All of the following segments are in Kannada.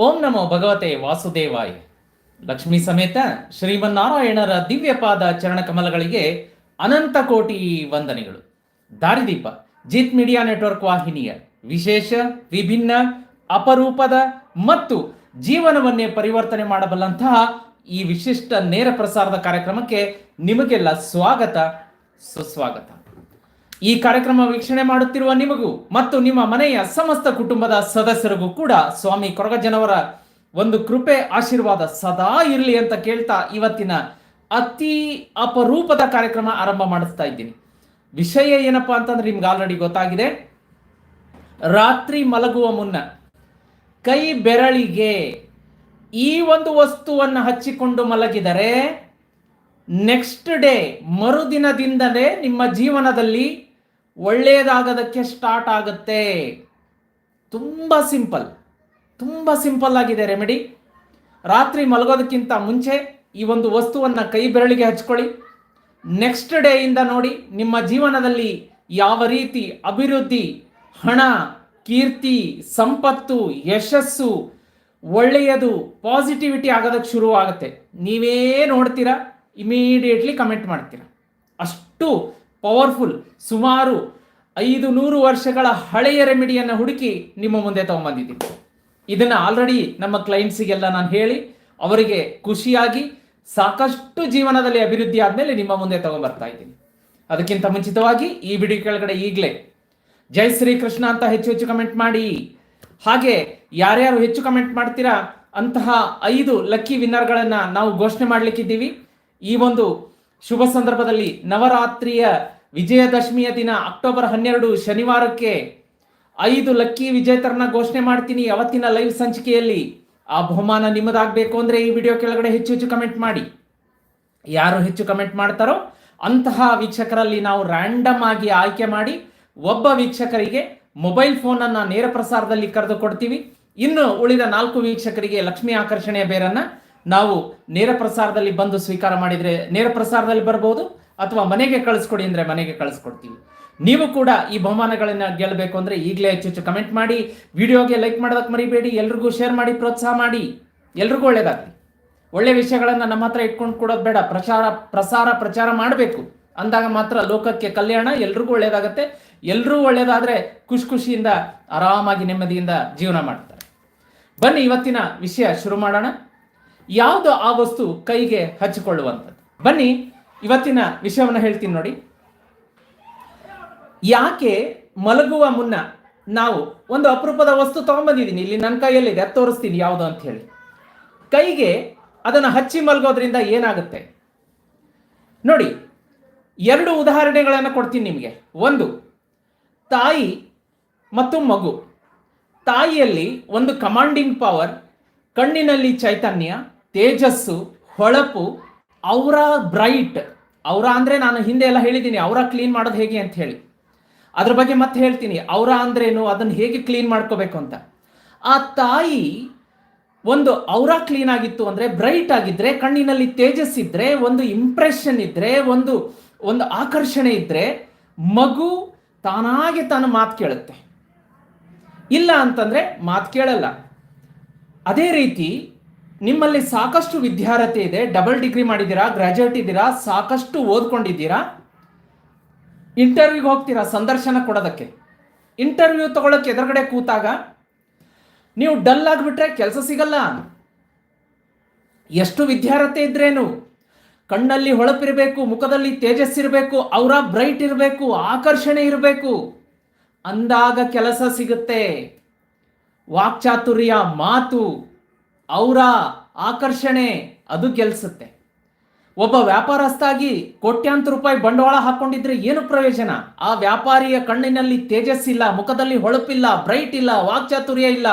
ಓಂ ನಮೋ ಭಗವತೆ ವಾಸುದೇವಾಯ. ಲಕ್ಷ್ಮೀ ಸಮೇತ ಶ್ರೀಮನ್ನಾರಾಯಣರ ದಿವ್ಯಪಾದ ಚರಣಕಮಲಗಳಿಗೆ ಅನಂತ ಕೋಟಿ ವಂದನೆಗಳು. ದಾರಿದೀಪ, ಜಿತ್ ಮೀಡಿಯಾ ನೆಟ್ವರ್ಕ್ ವಾಹಿನಿಯ ವಿಶೇಷ, ವಿಭಿನ್ನ, ಅಪರೂಪದ ಮತ್ತು ಜೀವನವನ್ನೇ ಪರಿವರ್ತನೆ ಮಾಡಬಲ್ಲಂತಹ ಈ ವಿಶಿಷ್ಟ ನೇರ ಪ್ರಸಾರದ ಕಾರ್ಯಕ್ರಮಕ್ಕೆ ನಿಮಗೆಲ್ಲ ಸ್ವಾಗತ, ಸುಸ್ವಾಗತ. ಈ ಕಾರ್ಯಕ್ರಮ ವೀಕ್ಷಣೆ ಮಾಡುತ್ತಿರುವ ನಿಮಗೂ ಮತ್ತು ನಿಮ್ಮ ಮನೆಯ ಸಮಸ್ತ ಕುಟುಂಬದ ಸದಸ್ಯರಿಗೂ ಕೂಡ ಸ್ವಾಮಿ ಕೊರಗಜ್ಜನವರ ಒಂದು ಕೃಪೆ, ಆಶೀರ್ವಾದ ಸದಾ ಇರಲಿ ಅಂತ ಕೇಳ್ತಾ ಇವತ್ತಿನ ಅತಿ ಅಪರೂಪದ ಕಾರ್ಯಕ್ರಮ ಆರಂಭ ಮಾಡಿಸ್ತಾ ಇದ್ದೀನಿ. ವಿಷಯ ಏನಪ್ಪಾ ಅಂತಂದ್ರೆ ನಿಮ್ಗೆ ಆಲ್ರೆಡಿ ಗೊತ್ತಾಗಿದೆ. ರಾತ್ರಿ ಮಲಗುವ ಮುನ್ನ ಕೈ ಬೆರಳಿಗೆ ಈ ಒಂದು ವಸ್ತುವನ್ನು ಹಚ್ಚಿಕೊಂಡು ಮಲಗಿದರೆ ನೆಕ್ಸ್ಟ್ ಡೇ ಮರುದಿನದಿಂದಲೇ ನಿಮ್ಮ ಜೀವನದಲ್ಲಿ ಒಳ್ಳೆಯದಾಗೋದಕ್ಕೆ ಸ್ಟಾರ್ಟ್ ಆಗುತ್ತೆ. ತುಂಬ ಸಿಂಪಲ್ ತುಂಬ ಸಿಂಪಲ್ ಆಗಿದೆ ರೆಮಿಡಿ ರಾತ್ರಿ ಮಲಗೋದಕ್ಕಿಂತ ಮುಂಚೆ ಈ ಒಂದು ವಸ್ತುವನ್ನು ಕೈ ಬೆರಳಿಗೆ ಹಚ್ಕೊಳ್ಳಿ. ನೆಕ್ಸ್ಟ್ ಡೇಯಿಂದ ನೋಡಿ ನಿಮ್ಮ ಜೀವನದಲ್ಲಿ ಯಾವ ರೀತಿ ಅಭಿವೃದ್ಧಿ, ಹಣ, ಕೀರ್ತಿ, ಸಂಪತ್ತು, ಯಶಸ್ಸು, ಒಳ್ಳೆಯದು ಪಾಸಿಟಿವಿಟಿ ಆಗೋದಕ್ಕೆ ಶುರುವಾಗುತ್ತೆ. ನೀವೇ ನೋಡ್ತೀರಾ ಇಮಿಡಿಯೇಟ್ಲಿ ಕಮೆಂಟ್ ಮಾಡ್ತೀರಾ. ಅಷ್ಟು ಪವರ್ಫುಲ್ ಸುಮಾರು ಐದು ನೂರು ವರ್ಷಗಳ ಹಳೆಯ ರೆಮಿಡಿಯನ್ನು ಹುಡುಕಿ ನಿಮ್ಮ ಮುಂದೆ ತಗೊಂಬಂದಿದ್ದೀನಿ. ಇದನ್ನು ಆಲ್ರೆಡಿ ನಮ್ಮ ಕ್ಲೈಂಟ್ಸಿಗೆಲ್ಲ ನಾನು ಹೇಳಿ, ಅವರಿಗೆ ಖುಷಿಯಾಗಿ ಸಾಕಷ್ಟು ಜೀವನದಲ್ಲಿ ಅಭಿವೃದ್ಧಿ ಆದಮೇಲೆ ನಿಮ್ಮ ಮುಂದೆ ತಗೊಂಬರ್ತಾ ಇದ್ದೀನಿ. ಅದಕ್ಕಿಂತ ಮುಂಚಿತವಾಗಿ ಈ ವಿಡಿಯೋ ಕೆಳಗಡೆ ಈಗಲೇ ಜೈ ಶ್ರೀ ಕೃಷ್ಣ ಅಂತ ಹೆಚ್ಚು ಹೆಚ್ಚು ಕಮೆಂಟ್ ಮಾಡಿ. ಹಾಗೆ ಯಾರ್ಯಾರು ಹೆಚ್ಚು ಕಮೆಂಟ್ ಮಾಡ್ತೀರಾ, ಅಂತಹ ಐದು ಲಕ್ಕಿ ವಿನ್ನರ್ಗಳನ್ನು ನಾವು ಘೋಷಣೆ ಮಾಡಲಿಕ್ಕಿದ್ದೀವಿ. ಈ ಒಂದು ಶುಭ ಸಂದರ್ಭದಲ್ಲಿ ನವರಾತ್ರಿಯ ವಿಜಯದಶಮಿಯ ದಿನ ಅಕ್ಟೋಬರ್ ಹನ್ನೆರಡು ಶನಿವಾರಕ್ಕೆ ಐದು ಲಕ್ಕಿ ವಿಜೇತರನ್ನ ಘೋಷಣೆ ಮಾಡ್ತೀನಿ ಅವತ್ತಿನ ಲೈವ್ ಸಂಚಿಕೆಯಲ್ಲಿ. ಆ ಬಹುಮಾನ ನಿಮ್ಮದಾಗಬೇಕು ಅಂದ್ರೆ ಈ ವಿಡಿಯೋ ಕೆಳಗಡೆ ಹೆಚ್ಚು ಹೆಚ್ಚು ಕಮೆಂಟ್ ಮಾಡಿ. ಯಾರು ಹೆಚ್ಚು ಕಮೆಂಟ್ ಮಾಡ್ತಾರೋ ಅಂತಹ ವೀಕ್ಷಕರಲ್ಲಿ ನಾವು ರ್ಯಾಂಡಮ್ ಆಗಿ ಆಯ್ಕೆ ಮಾಡಿ ಒಬ್ಬ ವೀಕ್ಷಕರಿಗೆ ಮೊಬೈಲ್ ಫೋನನ್ನು ನೇರ ಪ್ರಸಾರದಲ್ಲಿ ಕರೆದು ಕೊಡ್ತೀವಿ ಇನ್ನು ಉಳಿದ ನಾಲ್ಕು ವೀಕ್ಷಕರಿಗೆ ಲಕ್ಷ್ಮಿ ಆಕರ್ಷಣೆಯ ಬೇರನ್ನ ನಾವು ನೇರ ಪ್ರಸಾರದಲ್ಲಿ ಬಂದು ಸ್ವೀಕಾರ ಮಾಡಿದ್ರೆ ನೇರ ಪ್ರಸಾರದಲ್ಲಿ ಬರ್ಬೋದು. ಅಥವಾ ಮನೆಗೆ ಕಳಿಸ್ಕೊಡಿ ಅಂದ್ರೆ ಮನೆಗೆ ಕಳಿಸ್ಕೊಡ್ತೀವಿ. ನೀವು ಕೂಡ ಈ ಬಹುಮಾನಗಳನ್ನು ಗೆಲ್ಲಬೇಕು ಅಂದ್ರೆ ಈಗಲೇ ಹೆಚ್ಚು ಹೆಚ್ಚು ಕಮೆಂಟ್ ಮಾಡಿ, ವಿಡಿಯೋಗೆ ಲೈಕ್ ಮಾಡೋದಕ್ಕೆ ಮರಿಬೇಡಿ, ಎಲ್ರಿಗೂ ಶೇರ್ ಮಾಡಿ, ಪ್ರೋತ್ಸಾಹ ಮಾಡಿ. ಎಲ್ರಿಗೂ ಒಳ್ಳೇದಾಗಲಿ. ಒಳ್ಳೆ ವಿಷಯಗಳನ್ನು ನಮ್ಮ ಹತ್ರ ಇಟ್ಕೊಂಡು ಕೊಡೋದು ಬೇಡ. ಪ್ರಚಾರ, ಪ್ರಸಾರ, ಪ್ರಚಾರ ಮಾಡಬೇಕು. ಅಂದಾಗ ಮಾತ್ರ ಲೋಕಕ್ಕೆ ಕಲ್ಯಾಣ, ಎಲ್ರಿಗೂ ಒಳ್ಳೇದಾಗತ್ತೆ. ಎಲ್ಲರೂ ಒಳ್ಳೇದಾದ್ರೆ ಖುಷಿ ಖುಷಿಯಿಂದ, ಆರಾಮಾಗಿ ನೆಮ್ಮದಿಯಿಂದ ಜೀವನ ಮಾಡ್ತಾರೆ. ಬನ್ನಿ ಇವತ್ತಿನ ವಿಷಯ ಶುರು ಮಾಡೋಣ. ಯಾವುದು ಆ ವಸ್ತು ಕೈಗೆ ಹಚ್ಚಿಕೊಳ್ಳುವಂಥದ್ದು ಬನ್ನಿ ಇವತ್ತಿನ ವಿಷಯವನ್ನು ಹೇಳ್ತೀನಿ ನೋಡಿ. ಯಾಕೆ ಮಲಗುವ ಮುನ್ನ ನಾವು ಒಂದು ಅಪರೂಪದ ವಸ್ತು ತಗೊಂಬಂದಿದ್ದೀನಿ, ಇಲ್ಲಿ ನನ್ನ ಕೈಯಲ್ಲಿದೆ, ಅದು ತೋರಿಸ್ತೀನಿ ಯಾವುದು ಅಂತ ಹೇಳಿ. ಕೈಗೆ ಅದನ್ನು ಹಚ್ಚಿ ಮಲಗೋದ್ರಿಂದ ಏನಾಗುತ್ತೆ? ನೋಡಿ, ಎರಡು ಉದಾಹರಣೆಗಳನ್ನು ಕೊಡ್ತೀನಿ ನಿಮಗೆ. ಒಂದು, ತಾಯಿ ಮತ್ತು ಮಗು. ತಾಯಿಯಲ್ಲಿ ಒಂದು ಕಮಾಂಡಿಂಗ್ ಪವರ್ ಕಣ್ಣಿನಲ್ಲಿ ಚೈತನ್ಯ, ತೇಜಸ್ಸು, ಹೊಳಪು ಅವರ ಬ್ರೈಟ್, ಅವರ ಅಂದರೆ ನಾನು ಹಿಂದೆ ಎಲ್ಲ ಹೇಳಿದ್ದೀನಿ, ಅವರ ಕ್ಲೀನ್ ಮಾಡೋದು ಹೇಗೆ ಅಂತ ಹೇಳಿ. ಅದ್ರ ಬಗ್ಗೆ ಮತ್ತೆ ಹೇಳ್ತೀನಿ, ಅವರ ಅಂದ್ರೇನು, ಅದನ್ನು ಹೇಗೆ ಕ್ಲೀನ್ ಮಾಡ್ಕೋಬೇಕು ಅಂತ. ಆ ತಾಯಿ ಒಂದು ಅವರ ಕ್ಲೀನ್ ಆಗಿತ್ತು ಅಂದ್ರೆ, ಬ್ರೈಟ್ ಆಗಿದ್ರೆ, ಕಣ್ಣಿನಲ್ಲಿ ತೇಜಸ್ ತೇಜಸ್ಸಿದ್ರೆ ಒಂದು ಇಂಪ್ರೆಷನ್ ಇದ್ರೆ, ಒಂದು ಒಂದು ಆಕರ್ಷಣೆ ಇದ್ರೆ, ಮಗು ತಾನಾಗೆ ತಾನು ಮಾತು ಕೇಳುತ್ತೆ. ಇಲ್ಲ ಅಂತಂದ್ರೆ ಮಾತು ಕೇಳಲ್ಲ. ಅದೇ ರೀತಿ ನಿಮ್ಮಲ್ಲಿ ಸಾಕಷ್ಟು ವಿದ್ಯಾರ್ಹತೆ ಇದೆ ಡಬಲ್ ಡಿಗ್ರಿ ಮಾಡಿದ್ದೀರಾ ಗ್ರಾಜುಯೇಟ್ ಇದ್ದೀರಾ, ಸಾಕಷ್ಟು ಓದ್ಕೊಂಡಿದ್ದೀರಾ? ಇಂಟರ್ವ್ಯೂಗೆ ಹೋಗ್ತೀರಾ ಸಂದರ್ಶನ ಕೊಡೋದಕ್ಕೆ? ಇಂಟರ್ವ್ಯೂ ತಗೊಳಕ್ಕೆ ಎದುರುಗಡೆ ಕೂತಾಗ ನೀವು ಡಲ್ ಆಗಿಬಿಟ್ರೆ ಕೆಲಸ ಸಿಗಲ್ಲ. ಎಷ್ಟು ವಿದ್ಯಾರ್ಹತೆ ಇದ್ರೇನು? ಕಣ್ಣಲ್ಲಿ ಹೊಳಪಿರಬೇಕು, ಮುಖದಲ್ಲಿ ತೇಜಸ್ಸಿರಬೇಕು ಅವರ ಬ್ರೈಟ್ ಇರಬೇಕು, ಆಕರ್ಷಣೆ ಇರಬೇಕು. ಅಂದಾಗ ಕೆಲಸ ಸಿಗುತ್ತೆ. ವಾಕ್ಚಾತುರ್ಯ ಮಾತು. ಅವರ ಆಕರ್ಷಣೆ ಅದು ಗೆಲ್ಸುತ್ತೆ. ಒಬ್ಬ ವ್ಯಾಪಾರಸ್ಥಾಗಿ ಕೋಟ್ಯಾಂತರ ರೂಪಾಯಿ ಬಂಡವಾಳ ಹಾಕೊಂಡಿದ್ರೆ ಏನು ಪ್ರಯೋಜನ? ಆ ವ್ಯಾಪಾರಿಯ ಕಣ್ಣಿನಲ್ಲಿ ತೇಜಸ್ಸಿಲ್ಲ, ಮುಖದಲ್ಲಿ ಹೊಳಪಿಲ್ಲ, ಬ್ರೈಟ್ ಇಲ್ಲ, ವಾಕ್ಚಾತುರ್ಯ ಇಲ್ಲ,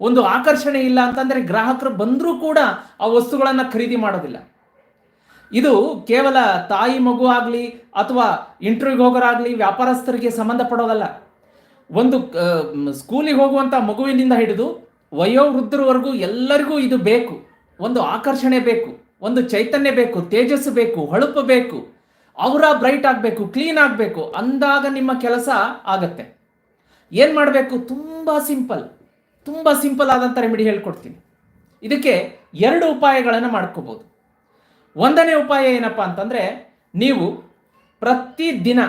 ಒಂದು ಆಕರ್ಷಣೆ ಇಲ್ಲ ಅಂತಂದ್ರೆ ಗ್ರಾಹಕರು ಬಂದರೂ ಕೂಡ ಆ ವಸ್ತುಗಳನ್ನು ಖರೀದಿ ಮಾಡೋದಿಲ್ಲ. ಇದು ಕೇವಲ ತಾಯಿ ಮಗು ಆಗಲಿ ಅಥವಾ ಇಂಟರ್ವ್ಯೂಗೆ ಹೋಗೋರಾಗಲಿ ವ್ಯಾಪಾರಸ್ಥರಿಗೆ ಸಂಬಂಧಪಡೋದಲ್ಲ. ಒಂದು ಸ್ಕೂಲಿಗೆ ಹೋಗುವಂಥ ಮಗುವಿನಿಂದ ಹಿಡಿದು ವಯೋವೃದ್ಧರವರೆಗೂ ಎಲ್ಲರಿಗೂ ಇದು ಬೇಕು. ಒಂದು ಆಕರ್ಷಣೆ ಬೇಕು, ಒಂದು ಚೈತನ್ಯ ಬೇಕು, ತೇಜಸ್ಸು ಬೇಕು, ಹೊಳಪು ಬೇಕು. ಅವರ ಬ್ರೈಟ್ ಆಗಬೇಕು, ಕ್ಲೀನ್ ಆಗಬೇಕು, ಅಂದಾಗ ನಿಮ್ಮ ಕೆಲಸ ಆಗತ್ತೆ. ಏನು ಮಾಡಬೇಕು? ತುಂಬ ಸಿಂಪಲ್ ತುಂಬ ಸಿಂಪಲ್ ಆದಂಥ ರೆಮಿಡಿ ಹೇಳ್ಕೊಡ್ತೀನಿ. ಇದಕ್ಕೆ ಎರಡು ಉಪಾಯಗಳನ್ನು ಮಾಡ್ಕೋಬೋದು. ಒಂದನೇ ಉಪಾಯ ಏನಪ್ಪ ಅಂತಂದರೆ, ನೀವು ಪ್ರತಿದಿನ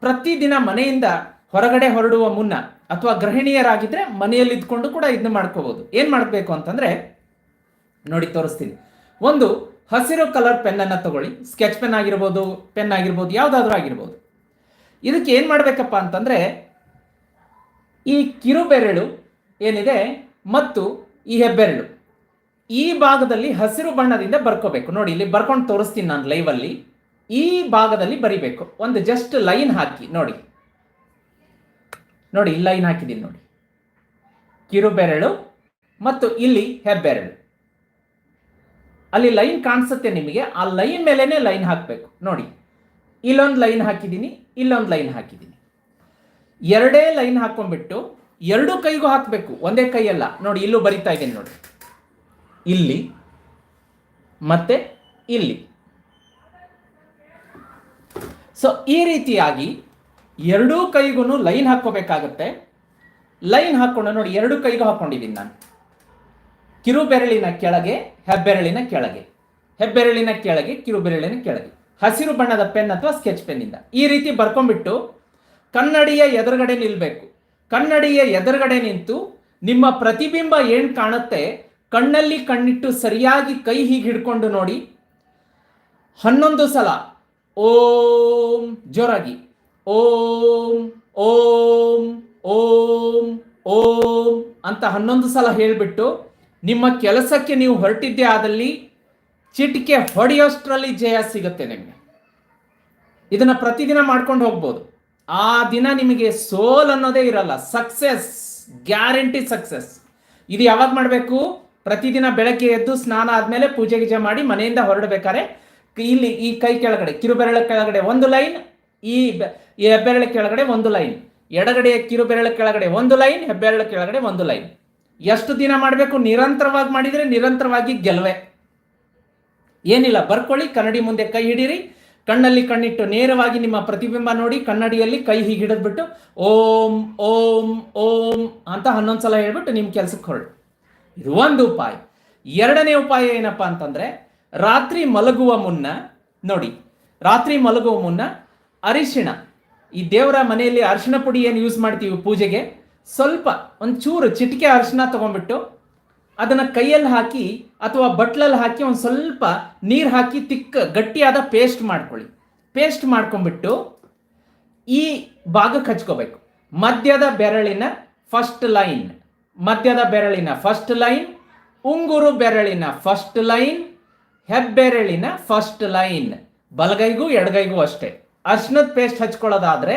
ಪ್ರತಿದಿನ ಮನೆಯಿಂದ ಹೊರಗಡೆ ಹೊರಡುವ ಮುನ್ನ ಅಥವಾ ಗೃಹಿಣಿಯರಾಗಿದ್ದರೆ ಮನೆಯಲ್ಲಿ ಇದ್ಕೊಂಡು ಕೂಡ ಇದನ್ನ ಮಾಡ್ಕೋಬೋದು. ಏನು ಮಾಡಬೇಕು ಅಂತಂದರೆ, ನೋಡಿ ತೋರಿಸ್ತೀನಿ. ಒಂದು, ಹಸಿರು ಕಲರ್ ಪೆನ್ನನ್ನು ತಗೊಳ್ಳಿ. ಸ್ಕೆಚ್ ಪೆನ್ ಆಗಿರ್ಬೋದು ಪೆನ್ ಆಗಿರ್ಬೋದು, ಯಾವುದಾದ್ರೂ ಆಗಿರ್ಬೋದು. ಇದಕ್ಕೆ ಏನು ಮಾಡಬೇಕಪ್ಪ ಅಂತಂದರೆ, ಈ ಕಿರುಬೆರಳು ಏನಿದೆ ಮತ್ತು ಈ ಹೆಬ್ಬೆರಳು. ಈ ಭಾಗದಲ್ಲಿ ಹಸಿರು ಬಣ್ಣದಿಂದ ಬರ್ಕೋಬೇಕು. ನೋಡಿ, ಇಲ್ಲಿ ಬರ್ಕೊಂಡು ತೋರಿಸ್ತೀನಿ ನಾನು ಲೈವಲ್ಲಿ ಈ ಭಾಗದಲ್ಲಿ ಬರಿಬೇಕು. ಒಂದು ಜಸ್ಟ್ ಲೈನ್ ಹಾಕಿ, ನೋಡಿ. ನೋಡಿ, ಈ ಲೈನ್ ಹಾಕಿದ್ದೀನಿ ನೋಡಿ. ಕಿರುಬೆರಳು ಮತ್ತು ಇಲ್ಲಿ ಹೆಬ್ಬೆರಳು. ಅಲ್ಲಿ ಲೈನ್ ಕಾಣಿಸುತ್ತೆ ನಿಮಗೆ, ಆ ಲೈನ್ ಮೇಲೇನೆ ಲೈನ್ ಹಾಕಬೇಕು. ನೋಡಿ, ಇಲ್ಲೊಂದು ಲೈನ್ ಹಾಕಿದ್ದೀನಿ, ಇಲ್ಲೊಂದು ಲೈನ್ ಹಾಕಿದ್ದೀನಿ. ಎರಡೇ ಲೈನ್ ಹಾಕೊಂಡ್ಬಿಟ್ಟು ಎರಡು ಕೈಗೂ ಹಾಕಬೇಕು, ಒಂದೇ ಕೈಯಲ್ಲ. ನೋಡಿ, ಇಲ್ಲೂ ಬರಿತಾ ಇದ್ದೀನಿ ನೋಡಿ. ಇಲ್ಲಿ ಮತ್ತೆ ಇಲ್ಲಿ. ಸೊ ಈ ರೀತಿಯಾಗಿ ಎರಡೂ ಕೈಗೂ ಲೈನ್ ಹಾಕೋಬೇಕಾಗತ್ತೆ ಲೈನ್ ಹಾಕ್ಕೊಂಡು ನೋಡಿ, ಎರಡು ಕೈಗೂ ಹಾಕೊಂಡಿದ್ದೀನಿ ನಾನು. ಕಿರು ಬೆರಳಿನ ಕೆಳಗೆ, ಹೆಬ್ಬೆರಳಿನ ಕೆಳಗೆ. ಹೆಬ್ಬೆರಳಿನ ಕೆಳಗೆ ಕಿರು ಬೆರಳಿನ ಕೆಳಗೆ. ಹಸಿರು ಬಣ್ಣದ ಪೆನ್ ಅಥವಾ ಸ್ಕೆಚ್ ಪೆನ್ನಿಂದ ಈ ರೀತಿ ಬರ್ಕೊಂಡ್ಬಿಟ್ಟು ಕನ್ನಡಿಯ ಎದುರುಗಡೆ ನಿಲ್ಲಬೇಕು ಕನ್ನಡಿಯ ಎದುರುಗಡೆ ನಿಂತು ನಿಮ್ಮ ಪ್ರತಿಬಿಂಬ ಏನು ಕಾಣುತ್ತೆ? ಕಣ್ಣಲ್ಲಿ ಕಣ್ಣಿಟ್ಟು ಸರಿಯಾಗಿ ಕೈ ಹೀಗೆ ಹಿಡ್ಕೊಂಡು ನೋಡಿ. ಹನ್ನೊಂದು ಸಲ ಓಂ ಜೋರಾಗಿ. ಓಂ ಓಂ ಓಂ ಓಂ ಅಂತ ಹನ್ನೊಂದು ಸಲ ಹೇಳಿಬಿಟ್ಟು ನಿಮ್ಮ ಕೆಲಸಕ್ಕೆ ನೀವು ಹೊರಟಿದ್ದೇ ಆದಲ್ಲಿ ಚಿಟಿಕೆ ಹೊಡೆಯೋಷ್ಟರಲ್ಲಿ ಜಯ ಸಿಗುತ್ತೆ ನಿಮಗೆ. ಇದನ್ನು ಪ್ರತಿದಿನ ಮಾಡ್ಕೊಂಡು ಹೋಗ್ಬೋದು. ಆ ದಿನ ನಿಮಗೆ ಸೋಲ್ ಅನ್ನೋದೇ ಇರಲ್ಲ, ಸಕ್ಸೆಸ್, ಗ್ಯಾರಂಟಿ ಸಕ್ಸಸ್. ಇದು ಯಾವಾಗ ಮಾಡಬೇಕು? ಪ್ರತಿದಿನ ಬೆಳಗ್ಗೆ ಎದ್ದು ಸ್ನಾನ ಆದಮೇಲೆ ಪೂಜೆ ಗೀಜೆ ಮಾಡಿ ಮನೆಯಿಂದ ಹೊರಡಬೇಕಾದ್ರೆ ಇಲ್ಲಿ ಈ ಕೈ ಕೆಳಗಡೆ, ಕಿರುಬೆರಳ ಕೆಳಗಡೆ ಒಂದು ಲೈನ್ ಈ ಹೆಬ್ಬೆರಳ ಕೆಳಗಡೆ ಒಂದು ಲೈನ್. ಎಡಗಡೆಯ ಕಿರುಬೆರಳ ಕೆಳಗಡೆ ಒಂದು ಲೈನ್, ಹೆಬ್ಬೆರಳ ಕೆಳಗಡೆ ಒಂದು ಲೈನ್. ಎಷ್ಟು ದಿನ ಮಾಡಬೇಕು? ನಿರಂತರವಾಗಿ ಮಾಡಿದರೆ ನಿರಂತರವಾಗಿ ಗೆಲುವೆ. ಏನಿಲ್ಲ, ಬರ್ಕೊಳ್ಳಿ, ಕನ್ನಡಿ ಮುಂದೆ ಕೈ ಹಿಡೀರಿ. ಕಣ್ಣಲ್ಲಿ ಕಣ್ಣಿಟ್ಟು ನೇರವಾಗಿ ನಿಮ್ಮ ಪ್ರತಿಬಿಂಬ ನೋಡಿ, ಕನ್ನಡಿಯಲ್ಲಿ ಕೈ ಹೀಗೆ ಹಿಡಿದ್ಬಿಟ್ಟು, ಓಂ ಓಂ ಓಂ ಅಂತ ಹನ್ನೊಂದು ಸಲ ಹೇಳ್ಬಿಟ್ಟು ನಿಮ್ಮ ಕೆಲಸಕ್ಕೆ ಹೊರಡು. ಇದು ಒಂದು ಉಪಾಯ. ಎರಡನೇ ಉಪಾಯ ಏನಪ್ಪಾ ಅಂತಂದ್ರೆ, ರಾತ್ರಿ ಮಲಗುವ ಮುನ್ನ ನೋಡಿ. ರಾತ್ರಿ ಮಲಗುವ ಮುನ್ನ ಅರಿಶಿಣ. ಈ ದೇವರ ಮನೆಯಲ್ಲಿ ಅರಿಶಿಣ ಪುಡಿ ಏನು ಯೂಸ್ ಮಾಡ್ತೀವಿ ಪೂಜೆಗೆ? ಸ್ವಲ್ಪ ಒಂಚೂರು ಚಿಟಿಕೆ ಅರಿಶಿಣ ತಗೊಂಡ್ಬಿಟ್ಟು ಅದನ್ನು ಕೈಯಲ್ಲಿ ಹಾಕಿ ಅಥವಾ ಬಟ್ಲಲ್ಲಿ ಹಾಕಿ ಒಂದು ಸ್ವಲ್ಪ ನೀರು ಹಾಕಿ ತಿಕ್ಕ ಗಟ್ಟಿಯಾದ ಪೇಸ್ಟ್ ಮಾಡ್ಕೊಳ್ಳಿ. ಪೇಸ್ಟ್ ಮಾಡ್ಕೊಂಡ್ಬಿಟ್ಟು ಈ ಭಾಗಕ್ಕೆ ಹಚ್ಕೋಬೇಕು ಮಧ್ಯದ ಬೆರಳಿನ ಫಸ್ಟ್ ಲೈನ್ ಮಧ್ಯದ ಬೆರಳಿನ ಫಸ್ಟ್ ಲೈನ್ ಉಂಗುರು ಬೆರಳಿನ ಫಸ್ಟ್ ಲೈನ್ ಹೆಬ್ಬೆರಳಿನ ಫಸ್ಟ್ ಲೈನ್ ಬಲಗೈಗೂ ಎಡಗೈಗೂ ಅಷ್ಟೇ. ಅರ್ಶನದ ಪೇಸ್ಟ್ ಹಚ್ಕೊಳ್ಳೋದಾದ್ರೆ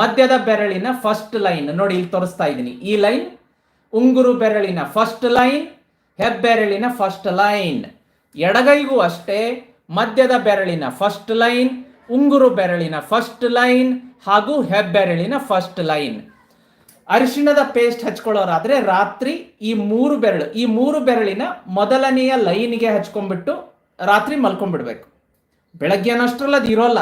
ಮಧ್ಯದ ಬೆರಳಿನ ಫಸ್ಟ್ ಲೈನ್ ನೋಡಿ, ಇಲ್ಲಿ ತೋರಿಸ್ತಾ ಇದ್ದೀನಿ ಈ ಲೈನ್ ಉಂಗುರು ಬೆರಳಿನ ಫಸ್ಟ್ ಲೈನ್ ಹೆಬ್ಬೆರಳಿನ ಫಸ್ಟ್ ಲೈನ್ ಎಡಗೈಗೂ ಅಷ್ಟೇ ಮಧ್ಯದ ಬೆರಳಿನ ಫಸ್ಟ್ ಲೈನ್ ಉಂಗುರು ಬೆರಳಿನ ಫಸ್ಟ್ ಲೈನ್ ಹಾಗೂ ಹೆಬ್ಬೆರಳಿನ ಫಸ್ಟ್ ಲೈನ್ ಅರಿಶಿಣದ ಪೇಸ್ಟ್ ಹಚ್ಕೊಳ್ಳೋರಾದ್ರೆ ರಾತ್ರಿ ಈ ಮೂರು ಬೆರಳು, ಈ ಮೂರು ಬೆರಳಿನ ಮೊದಲನೆಯ ಲೈನ್ಗೆ ಹಚ್ಕೊಂಡ್ಬಿಟ್ಟು ರಾತ್ರಿ ಮಲ್ಕೊಂಡ್ಬಿಡ್ಬೇಕು. ಬೆಳಗ್ಗೆ ಅನ್ನೋಷ್ಟ್ರಲ್ಲಿ ಅದು ಇರೋಲ್ಲ.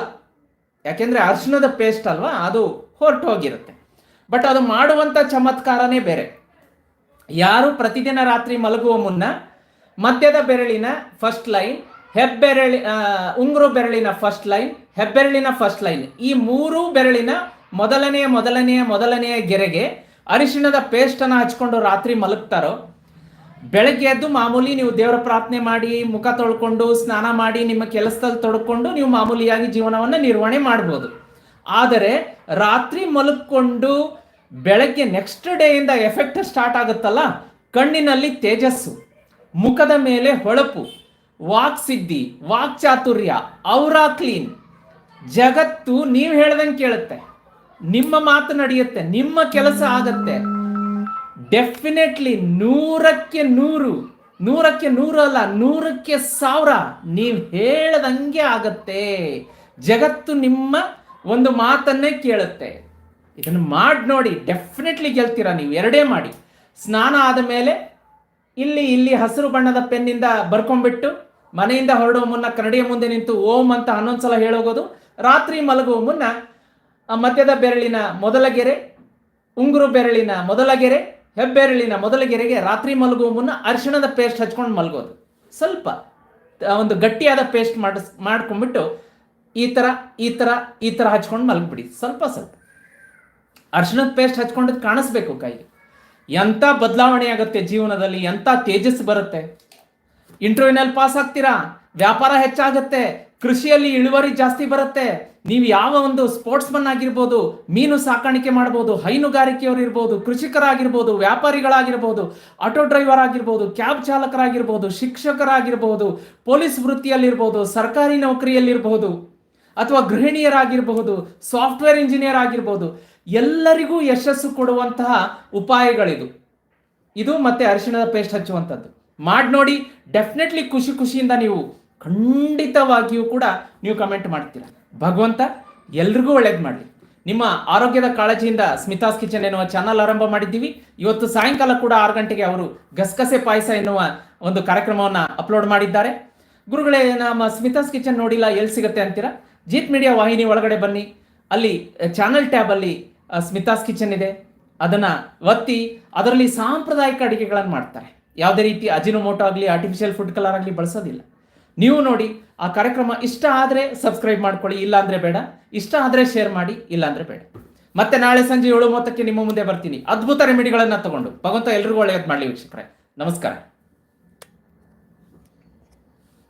ಯಾಕೆಂದ್ರೆ ಅರಿಶಿಣದ ಪೇಸ್ಟ್ ಅಲ್ವಾ? ಅದು ಹೊರಟು ಹೋಗಿರುತ್ತೆ ಬಟ್ ಅದು ಮಾಡುವಂಥ ಚಮತ್ಕಾರನೇ ಬೇರೆ. ಯಾರು ಪ್ರತಿದಿನ ರಾತ್ರಿ ಮಲಗುವ ಮುನ್ನ ಮಧ್ಯದ ಬೆರಳಿನ ಫಸ್ಟ್ ಲೈನ್ ಹೆಬ್ಬೆರಳಿ ಉಂಗುರು ಬೆರಳಿನ ಫಸ್ಟ್ ಲೈನ್ ಹೆಬ್ಬೆರಳಿನ ಫಸ್ಟ್ ಲೈನ್ ಈ ಮೂರು ಬೆರಳಿನ ಮೊದಲನೆಯ ಮೊದಲನೆಯ ಮೊದಲನೆಯ ಗೆರೆಗೆ ಅರಿಶಿಣದ ಪೇಸ್ಟನ್ನು ಹಚ್ಕೊಂಡು ರಾತ್ರಿ ಮಲಗ್ತಾರೋ ಬೆಳಗ್ಗೆ ಎದ್ದು ಮಾಮೂಲಿ ನೀವು ದೇವರ ಪ್ರಾರ್ಥನೆ ಮಾಡಿ, ಮುಖ ತೊಳ್ಕೊಂಡು, ಸ್ನಾನ ಮಾಡಿ, ನಿಮ್ಮ ಕೆಲಸದಲ್ಲಿ ತೊಡ್ಕೊಂಡು ನೀವು ಮಾಮೂಲಿಯಾಗಿ ಜೀವನವನ್ನು ನಿರ್ವಹಣೆ ಮಾಡ್ಬೋದು. ಆದರೆ ರಾತ್ರಿ ಮಲಗಿಕೊಂಡು ಬೆಳಗ್ಗೆ ನೆಕ್ಸ್ಟ್ ಡೇಯಿಂದ ಎಫೆಕ್ಟ್ ಸ್ಟಾರ್ಟ್ ಆಗುತ್ತಲ್ಲ? ಕಣ್ಣಿನಲ್ಲಿ ತೇಜಸ್ಸು, ಮುಖದ ಮೇಲೆ ಹೊಳಪು, ವಾಕ್ ಸಿದ್ಧಿ, ವಾಕ್ ಚಾತುರ್ಯ ಔರಾ ಕ್ಲೀನ್ ಜಗತ್ತು ನೀವು ಹೇಳ್ದಂಗೆ ಕೇಳುತ್ತೆ. ನಿಮ್ಮ ಮಾತು ನಡೆಯುತ್ತೆ, ನಿಮ್ಮ ಕೆಲಸ ಆಗತ್ತೆ. ಡೆಫಿನೆಟ್ಲಿ ನೂರಕ್ಕೆ ನೂರು ನೂರಕ್ಕೆ ನೂರು ಅಲ್ಲ, ನೂರಕ್ಕೆ ಸಾವಿರ ನೀವು ಹೇಳದಂಗೆ ಆಗತ್ತೆ. ಜಗತ್ತು ನಿಮ್ಮ ಒಂದು ಮಾತನ್ನೇ ಕೇಳುತ್ತೆ. ಇದನ್ನು ಮಾಡಿ ನೋಡಿ ಡೆಫಿನೆಟ್ಲಿ ಗೆಲ್ತೀರಾ ನೀವು? ಎರಡೇ ಮಾಡಿ. ಸ್ನಾನ ಆದ ಮೇಲೆ ಇಲ್ಲಿ ಇಲ್ಲಿ ಹಸಿರು ಬಣ್ಣದ ಪೆನ್ನಿಂದ ಬರ್ಕೊಂಡ್ಬಿಟ್ಟು ಮನೆಯಿಂದ ಹೊರಡುವ ಮುನ್ನ ಕನ್ನಡಿಯ ಮುಂದೆ ನಿಂತು ಓಂ ಅಂತ ಹನ್ನೊಂದು ಸಲ ಹೇಳೋಗೋದು. ರಾತ್ರಿ ಮಲಗುವ ಮುನ್ನ ಮಧ್ಯದ ಬೆರಳಿನ ಮೊದಲ ಗೆರೆ, ಉಂಗುರು ಬೆರಳಿನ ಮೊದಲ ಗೆರೆ ಹೆಬ್ಬೆರಳಿನ ಮೊದಲಗೆರೆಗೆ ರಾತ್ರಿ ಮಲಗುವ ಮುನ್ನ ಅರಿಶಿಣದ ಪೇಸ್ಟ್ ಹಚ್ಕೊಂಡು ಮಲಗೋದು. ಸ್ವಲ್ಪ ಒಂದು ಗಟ್ಟಿಯಾದ ಪೇಸ್ಟ್ ಮಾಡಿಸ್, ಮಾಡ್ಕೊಂಡ್ಬಿಟ್ಟು ಈ ಥರ ಈ ಥರ ಈ ಥರ ಹಚ್ಕೊಂಡು ಮಲಗ್ಬಿಡಿ. ಸ್ವಲ್ಪ ಸ್ವಲ್ಪ. ಅರ್ಶಿಣದ ಪೇಸ್ಟ್ ಹಚ್ಕೊಂಡದ್ದು ಕಾಣಿಸ್ಬೇಕು ಕೈಗೆ. ಎಂಥ ಬದಲಾವಣೆ ಆಗುತ್ತೆ ಜೀವನದಲ್ಲಿ ಎಂಥ ತೇಜಸ್ ಬರುತ್ತೆ. ಇಂಟರ್ವ್ಯೂನಲ್ಲಿ ಪಾಸ್ ಆಗ್ತೀರಾ ವ್ಯಾಪಾರ ಹೆಚ್ಚಾಗುತ್ತೆ. ಕೃಷಿಯಲ್ಲಿ ಇಳುವರಿ ಜಾಸ್ತಿ ಬರುತ್ತೆ. ನೀವು ಯಾವ ಒಂದು ಸ್ಪೋರ್ಟ್ಸ್ಮನ್ ಆಗಿರ್ಬೋದು, ಮೀನು ಸಾಕಾಣಿಕೆ ಮಾಡ್ಬೋದು, ಹೈನುಗಾರಿಕೆಯವರು ಇರ್ಬೋದು, ಕೃಷಿಕರಾಗಿರ್ಬೋದು, ವ್ಯಾಪಾರಿಗಳಾಗಿರ್ಬೋದು ಆಟೋ ಡ್ರೈವರ್ ಆಗಿರ್ಬೋದು ಕ್ಯಾಬ್ ಚಾಲಕರಾಗಿರ್ಬೋದು, ಶಿಕ್ಷಕರಾಗಿರ್ಬೋದು ಪೊಲೀಸ್ ವೃತ್ತಿಯಲ್ಲಿರ್ಬೋದು, ಸರ್ಕಾರಿ ನೌಕರಿಯಲ್ಲಿರ್ಬೋದು, ಅಥವಾ ಗೃಹಿಣಿಯರಾಗಿರಬಹುದು ಸಾಫ್ಟ್ವೇರ್ ಇಂಜಿನಿಯರ್ ಆಗಿರ್ಬೋದು, ಎಲ್ಲರಿಗೂ ಯಶಸ್ಸು ಕೊಡುವಂತಹ ಉಪಾಯಗಳಿದು. ಇದು ಮತ್ತೆ ಅರಿಶಿಣದ ಪೇಸ್ಟ್ ಹಚ್ಚುವಂಥದ್ದು. ಮಾಡಿ ನೋಡಿ ಡೆಫಿನೆಟ್ಲಿ ಖುಷಿ ಖುಷಿಯಿಂದ ನೀವು ಖಂಡಿತವಾಗಿಯೂ ಕೂಡ ನೀವು ಕಮೆಂಟ್ ಮಾಡ್ತೀರ. ಭಗವಂತ, ಎಲ್ರಿಗೂ ಒಳ್ಳೇದು ಮಾಡಲಿ. ನಿಮ್ಮ ಆರೋಗ್ಯದ ಕಾಳಜಿಯಿಂದ ಸ್ಮಿತಾಸ್ ಕಿಚನ್ ಎನ್ನುವ ಚಾನಲ್ ಆರಂಭ ಮಾಡಿದ್ದೀವಿ. ಇವತ್ತು ಸಾಯಂಕಾಲ ಕೂಡ ಆರು ಗಂಟೆಗೆ ಅವರು ಗಸಗಸೆ ಪಾಯಸ ಎನ್ನುವ ಒಂದು ಕಾರ್ಯಕ್ರಮವನ್ನು ಅಪ್ಲೋಡ್ ಮಾಡಿದ್ದಾರೆ. ಗುರುಗಳೇ, ನಮ್ಮ ಸ್ಮಿತಾಸ್ ಕಿಚನ್ ನೋಡಿಲ್ಲ, ಎಲ್ಲಿ ಸಿಗುತ್ತೆ ಅಂತೀರಾ? ಜೀತ್ ಮೀಡಿಯಾ ವಾಹಿನಿ ಒಳಗಡೆ ಬನ್ನಿ. ಅಲ್ಲಿ ಚಾನಲ್ ಟ್ಯಾಬಲ್ಲಿ ಸ್ಮಿತಾಸ್ ಕಿಚನ್ ಇದೆ. ಅದನ್ನು ಒತ್ತಿ, ಅದರಲ್ಲಿ ಸಾಂಪ್ರದಾಯಿಕ ಅಡುಗೆಗಳನ್ನು ಮಾಡ್ತಾರೆ. ಯಾವುದೇ ರೀತಿ ಅಜಿನೋಮೋಟೋ ಆಗಲಿ ಆರ್ಟಿಫಿಷಿಯಲ್ ಫುಡ್ ಕಲರ್ ಆಗಲಿ ಬಳಸೋದಿಲ್ಲ. ನೀವು ನೋಡಿ, ಆ ಕಾರ್ಯಕ್ರಮ ಇಷ್ಟ ಆದರೆ ಸಬ್ಸ್ಕ್ರೈಬ್ ಮಾಡ್ಕೊಳ್ಳಿ, ಇಲ್ಲಾಂದ್ರೆ ಬೇಡ. ಇಷ್ಟ ಆದರೆ ಶೇರ್ ಮಾಡಿ, ಇಲ್ಲಾಂದ್ರೆ ಬೇಡ. ಮತ್ತೆ ನಾಳೆ ಸಂಜೆ ಏಳು ಮೂವತ್ತಕ್ಕೆ ನಿಮ್ಮ ಮುಂದೆ ಬರ್ತೀನಿ. ಅದ್ಭುತ ರೆಮಿಡಿಗಳನ್ನು ತಗೊಂಡು. ಭಗವಂತ ಎಲ್ರಿಗೂ ಒಳ್ಳೆಯದು ಮಾಡಲಿ ವೀಕ್ಷಕರೇ. ನಮಸ್ಕಾರ.